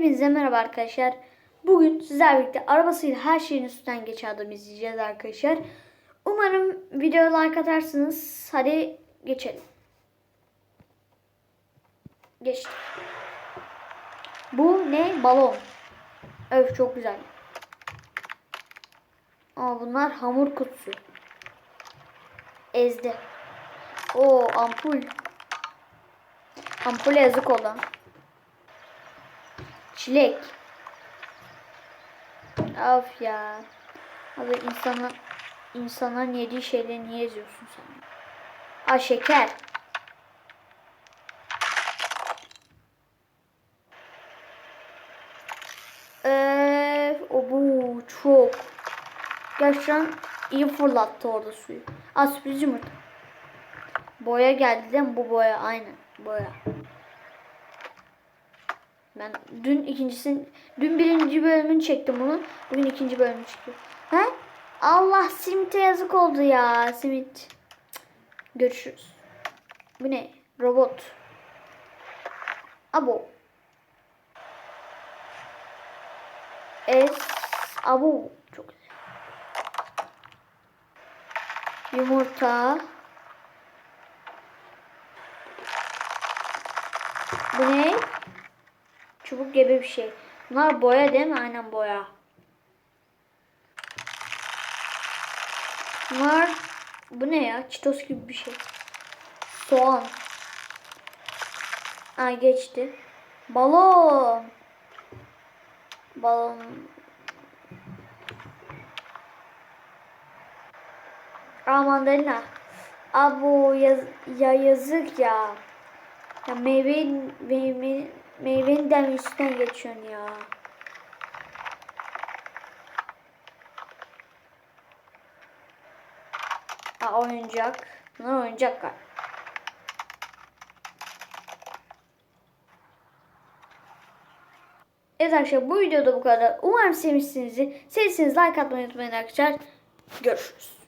Hepinize merhaba arkadaşlar. Bugün sizlerle birlikte arabasıyla her şeyin üstünden geçen adam izleyeceğiz arkadaşlar. Umarım videoya like atarsınız. Hadi geçelim. Geçtik. Bu ne? Balon. Öf çok güzel. Aa, bunlar hamur kutusu. Ezdi. O ampul. Ampule yazık olan. Çilek. Of ya. Abi insana insanların yediği şeyleri niye yazıyorsun sen? Aa şeker. Eee o bu çok. Gerçekten iyi fırlattı orada suyu. Aa sürpriz yumurta. Boya geldi değil mi? Bu boya aynen. Boya. Ben dün ikincisini, dün birinci bölümünü çektim bunu. Bugün ikinci bölümünü çekiyorum. He? Allah Simit'e yazık oldu ya. Simit. Görüşürüz. Bu ne? Robot. Abo. Es. Abo. Çok güzel. Yumurta. Bu ne? Çubuk gibi bir şey. Bunlar boya değil mi? Aynen boya. Bunlar bu ne ya? Çitos gibi bir şey. Soğan. Aa geçti. Balon. Balon. Aa mandalina. Abo yaz, ya yazık ya. Ya meyve, meyve, meyvenin de üstünden geçiyorsun ya. Aa oyuncak. Bunlar oyuncak galiba. Evet arkadaşlar bu videoda bu kadar. Umarım sevmişsinizdir. Sevdiyseniz like atmayı unutmayın arkadaşlar. Görüşürüz.